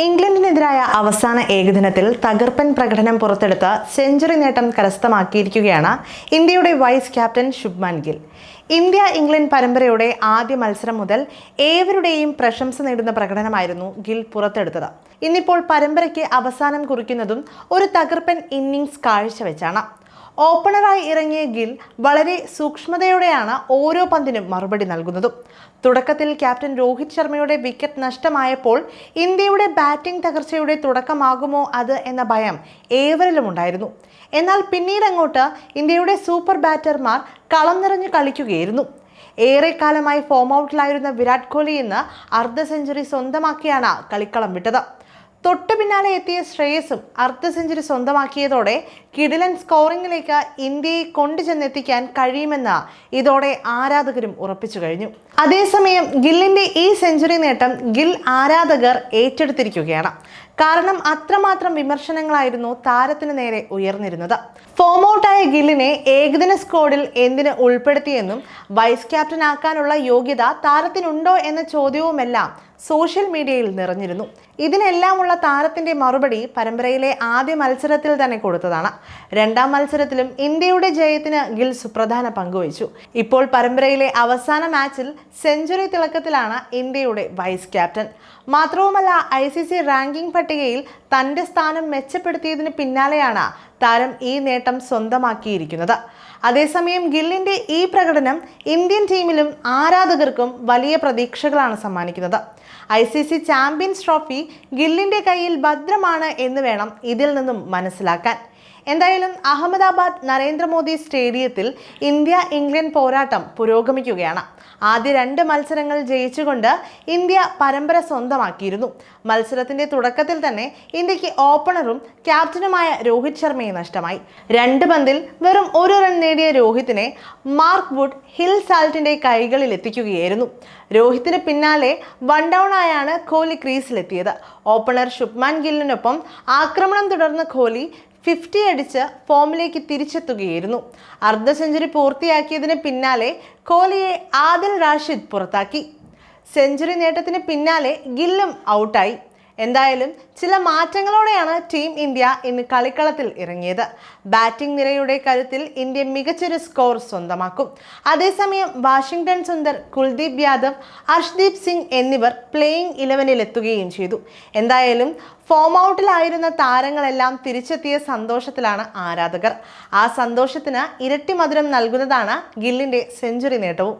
ഇംഗ്ലണ്ടിനെതിരായ അവസാന ഏകദിനത്തിൽ തകർപ്പൻ പ്രകടനം പുറത്തെടുത്ത സെഞ്ചുറി നേട്ടം കരസ്ഥമാക്കിയിരിക്കുകയാണ് ഇന്ത്യയുടെ vice captain Shubman Gill. India England പരമ്പരയുടെ ആദ്യ മത്സരം മുതൽ ഏവരുടെയും പ്രശംസ നേടുന്ന പ്രകടനമായിരുന്നു ഗിൽ പുറത്തെടുത്തത്. ഇന്നിപ്പോൾ പരമ്പരയ്ക്ക് അവസാനം കുറിക്കുന്നതും ഒരു തകർപ്പൻ ഇന്നിങ്സ് കാഴ്ചവെച്ചാണ്. ഓപ്പണറായി ഇറങ്ങിയ ഗിൽ വളരെ സൂക്ഷ്മതയോടെയാണ് ഓരോ പന്തിനും മറുപടി നൽകുന്നതും. തുടക്കത്തിൽ ക്യാപ്റ്റൻ രോഹിത് ശർമ്മയുടെ വിക്കറ്റ് നഷ്ടമായപ്പോൾ ഇന്ത്യയുടെ ബാറ്റിംഗ് തകർച്ചയുടെ തുടക്കമാകുമോ അത് എന്ന ഭയം ഏവരിലും ഉണ്ടായിരുന്നു എന്നാൽ പിന്നീട് അങ്ങോട്ട് ഇന്ത്യയുടെ സൂപ്പർ ബാറ്റർമാർ കളം നിറഞ്ഞു കളിക്കുകയായിരുന്നു. ഏറെക്കാലമായി ഫോം ഔട്ടിലായിരുന്ന വിരാട് കോഹ്ലി ഇന്ന് അർദ്ധ സെഞ്ചുറി സ്വന്തമാക്കിയാണ് കളിക്കളം വിട്ടത്. തൊട്ടു പിന്നാലെ എത്തിയ ശ്രേയസും അർദ്ധ സെഞ്ചുറി സ്വന്തമാക്കിയതോടെ കിടിലൻ സ്കോറിംഗിലേക്ക് ഇന്ത്യയെ കൊണ്ടുചെന്നെത്തിക്കാൻ കഴിയുമെന്ന ഇതോടെ ആരാധകരും ഉറപ്പിച്ചു കഴിഞ്ഞു. അതേസമയം ഗില്ലിന്റെ ഈ സെഞ്ചുറി നേട്ടം ഗിൽ ആരാധകർ ഏറ്റെടുത്തിരിക്കുകയാണ്. കാരണം അത്രമാത്രം വിമർശനങ്ങളായിരുന്നു താരത്തിന് നേരെ ഉയർന്നിരുന്നത്. ഫോം ഔട്ടായ ഗില്ലിനെ ഏകദിന സ്ക്വാഡിൽ എന്തിന് ഉൾപ്പെടുത്തിയെന്നും വൈസ് ക്യാപ്റ്റൻ ആക്കാനുള്ള യോഗ്യത താരത്തിനുണ്ടോ എന്ന ചോദ്യവുമെല്ലാം സോഷ്യൽ മീഡിയയിൽ നിറഞ്ഞിരുന്നു. ഇതിനെല്ലാമുള്ള താരത്തിന്റെ മറുപടി പരമ്പരയിലെ ആദ്യ മത്സരത്തിൽ തന്നെ കൊടുത്തതാണ്. രണ്ടാം മത്സരത്തിലും ഇന്ത്യയുടെ ജയത്തിന് ഗിൽസ് പ്രധാന പങ്കുവച്ചു ഇപ്പോൾ പരമ്പരയിലെ അവസാന മാച്ചിൽ സെഞ്ചുറി തിളക്കത്തിലാണ് ഇന്ത്യയുടെ വൈസ് ക്യാപ്റ്റൻ. മാത്രവുമല്ല ഐ സി സി റാങ്കിംഗ് പട്ടികയിൽ തന്റെ സ്ഥാനം മെച്ചപ്പെടുത്തിയതിന് പിന്നാലെയാണ് താരം ഈ നേട്ടം സ്വന്തമാക്കിയിരിക്കുന്നത്. അതേസമയം ഗില്ലിന്റെ ഈ പ്രകടനം ഇന്ത്യൻ ടീമിലും ആരാധകർക്കും വലിയ പ്രതീക്ഷകളാണ് സമ്മാനിക്കുന്നത്. I C C champions trophy ഗില്ലിന്റെ കയ്യിൽ ഭദ്രമാണ് എന്ന് വേണം ഇതിൽ നിന്നും മനസ്സിലാക്കാൻ. എന്തായാലും അഹമ്മദാബാദ് നരേന്ദ്രമോദി സ്റ്റേഡിയത്തിൽ ഇന്ത്യ ഇംഗ്ലണ്ട് പോരാട്ടം പുരോഗമിക്കുകയാണ്. ആദ്യ രണ്ട് മത്സരങ്ങൾ ജയിച്ചുകൊണ്ട് ഇന്ത്യ പരമ്പര സ്വന്തമാക്കിയിരുന്നു. മത്സരത്തിന്റെ തുടക്കത്തിൽ തന്നെ ഇന്ത്യയ്ക്ക് ഓപ്പണറും ക്യാപ്റ്റനുമായ രോഹിത് ശർമ്മയെ നഷ്ടമായി. രണ്ട് പന്തിൽ വെറും ഒരു റൺ നേടിയ രോഹിത്തിനെ മാർക്ക് വുഡ് ഹിൽ സാൾട്ടിന്റെ കൈകളിൽ എത്തിക്കുകയായിരുന്നു. രോഹിത്തിന് പിന്നാലെ വൺ ഡൗൺ ആയാണ് കോഹ്ലി ക്രീസിലെത്തിയത്. ഓപ്പണർ ശുഭ്മാൻ ഗില്ലിനൊപ്പം ആക്രമണം തുടർന്ന് കോഹ്ലി ഫിഫ്റ്റി അടിച്ച് ഫോമിലേക്ക് തിരിച്ചെത്തുകയായിരുന്നു. അർദ്ധ സെഞ്ചുറി പൂർത്തിയാക്കിയതിന് പിന്നാലെ കോഹ്ലിയെ ആദിൽ റാഷിദ് പുറത്താക്കി. സെഞ്ചുറി നേട്ടത്തിന് പിന്നാലെ ഗില്ലും ഔട്ടായി. എന്തായാലും ചില മാറ്റങ്ങളോടെയാണ് ടീം ഇന്ത്യ ഇന്ന് കളിക്കളത്തിൽ ഇറങ്ങിയത്. ബാറ്റിംഗ് നിരയുടെ കരുത്തിൽ ഇന്ത്യ മികച്ചൊരു സ്കോർ സ്വന്തമാക്കും. അതേസമയം വാഷിംഗ്ടൺ സുന്ദർ കുൽദീപ് യാദവ് ഹർഷ്ദീപ് സിംഗ് എന്നിവർ പ്ലേയിങ് ഇലവനിലെത്തുകയും ചെയ്തു. എന്തായാലും ഫോം ഔട്ടിലായിരുന്ന താരങ്ങളെല്ലാം തിരിച്ചെത്തിയ സന്തോഷത്തിലാണ് ആരാധകർ. ആ സന്തോഷത്തിന് ഇരട്ടി മധുരം നൽകുന്നതാണ് ഗില്ലിന്റെ സെഞ്ചുറി നേട്ടവും.